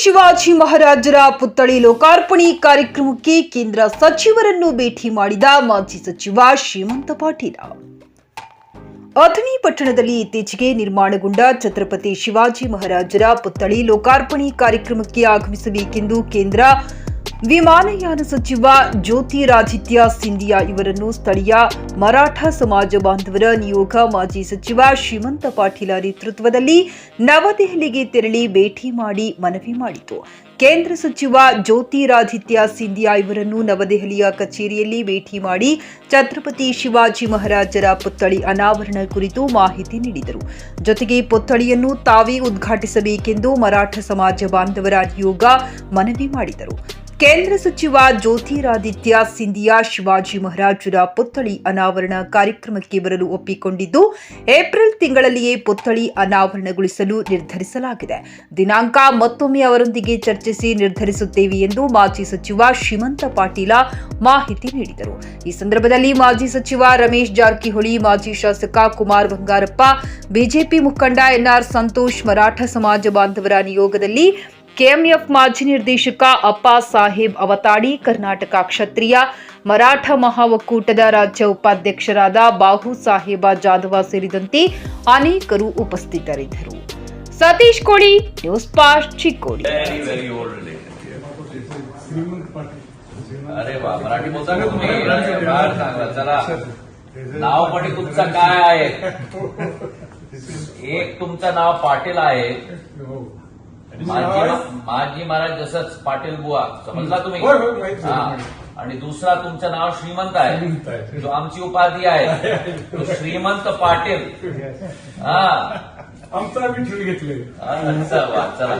ಶಿವಾಜಿ ಮಹಾರಾಜರ ಪುತ್ಥಳಿ ಲೋಕಾರ್ಪಣೆ ಕಾರ್ಯಕ್ರಮಕ್ಕೆ ಕೇಂದ್ರ ಸಚಿವರನ್ನು ಭೇಟಿ ಮಾಡಿದ ಮಾಜಿ ಸಚಿವ ಶ್ರೀಮಂತ ಪಾಟೀಲ. ಅಥಣಿ ಪಟ್ಟಣದಲ್ಲಿ ಇತ್ತೀಚೆಗೆ ನಿರ್ಮಾಣಗೊಂಡ ಛತ್ರಪತಿ ಶಿವಾಜಿ ಮಹಾರಾಜರ ಪುತ್ಥಳಿ ಲೋಕಾರ್ಪಣೆ ಕಾರ್ಯಕ್ರಮಕ್ಕೆ ಆಗಮಿಸಬೇಕೆಂದು ಕೇಂದ್ರ ವಿಮಾನಯಾನ ಸಚಿವ ಜ್ಯೋತಿರಾದಿತ್ಯ ಸಿಂಧಿಯಾ ಇವರನ್ನು ಸ್ಥಳೀಯ ಮರಾಠ ಸಮಾಜ ಬಾಂಧವರ ನಿಯೋಗ ಮಾಜಿ ಸಚಿವ ಶ್ರೀಮಂತ ಪಾಟೀಲ ನೇತೃತ್ವದಲ್ಲಿ ನವದೆಹಲಿಗೆ ತೆರಳಿ ಭೇಟಿ ಮಾಡಿ ಮನವಿ ಮಾಡಿತು. ಕೇಂದ್ರ ಸಚಿವ ಜ್ಯೋತಿರಾದಿತ್ಯ ಸಿಂಧಿಯಾ ಇವರನ್ನು ನವದೆಹಲಿಯ ಕಚೇರಿಯಲ್ಲಿ ಭೇಟಿ ಮಾಡಿ ಛತ್ರಪತಿ ಶಿವಾಜಿ ಮಹಾರಾಜರ ಪುತ್ಥಳಿ ಅನಾವರಣ ಕುರಿತು ಮಾಹಿತಿ ನೀಡಿದರು. ಜೊತೆಗೆ ಪುತ್ಥಳಿಯನ್ನು ತಾವೇ ಉದ್ಘಾಟಿಸಬೇಕೆಂದು ಮರಾಠ ಸಮಾಜ ಬಾಂಧವರ ನಿಯೋಗ ಮನವಿ ಮಾಡಿದರು. ಕೇಂದ್ರ ಸಚಿವ ಜ್ಯೋತಿರಾದಿತ್ಯ ಸಿಂಧಿಯಾ ಶಿವಾಜಿ ಮಹಾರಾಜರ ಪುತ್ಥಳಿ ಅನಾವರಣ ಕಾರ್ಯಕ್ರಮಕ್ಕೆ ಬರಲು ಒಪ್ಪಿಕೊಂಡಿದ್ದು, ಏಪ್ರಿಲ್ ತಿಂಗಳಲ್ಲಿಯೇ ಪುತ್ಥಳಿ ಅನಾವರಣಗೊಳಿಸಲು ನಿರ್ಧರಿಸಲಾಗಿದೆ. ದಿನಾಂಕ ಮತ್ತೊಮ್ಮೆ ಅವರೊಂದಿಗೆ ಚರ್ಚಿಸಿ ನಿರ್ಧರಿಸುತ್ತೇವೆ ಎಂದು ಮಾಜಿ ಸಚಿವ ಶ್ರೀಮಂತ ಪಾಟೀಲ ಮಾಹಿತಿ ನೀಡಿದರು. ಈ ಸಂದರ್ಭದಲ್ಲಿ ಮಾಜಿ ಸಚಿವ ರಮೇಶ್ ಜಾರಕಿಹೊಳಿ, ಮಾಜಿ ಶಾಸಕ ಕುಮಾರ್ ಬಂಗಾರಪ್ಪ, ಬಿಜೆಪಿ ಮುಖಂಡ ಎನ್ಆರ್ ಸಂತೋಷ್, ಮರಾಠ ಸಮಾಜ ಬಾಂಧವರ ನಿಯೋಗದಲ್ಲಿ ಕೆಎಂಎಫ್ ಮಾಜಿ ನಿರ್ದೇಶಕ ಅಪ್ಪ ಸಾಹೇಬ್ ಅವತಾಡಿ ಕರ್ನಾಟಕ ಕ್ಷತ್ರಿಯ ಮರಾಠ ಮಹಾ ಒಕ್ಕೂಟದ ರಾಜ್ಯ ಉಪಾಧ್ಯಕ್ಷರಾದ ಬಾಹು ಸಾಹೇಬ ಜಾಧವ ಸೇರಿದಂತೆ ಅನೇಕರು ಉಪಸ್ಥಿತರಿದ್ದರು Satish Koli news fast Chikkodi very very old relative अरे वा मराठी बोलता का तुम्ही फार चांगलं चला नाव पटी तुमचं काय आहे एक तुमचं नाव पाटील आहे माझी महाराज? जसंच पाटील बुवा समजला तुम्ही? होय, होय, माहिती आहे, हा. माहिती आणि दुसरा तुमचं नाव श्रीमंत श्रीमंत आहे आहे. जो आमची उपाधी आहे. तो श्रीमंत पाटील. हा. आमचा आम्ही ठेवून घेतले हा, चला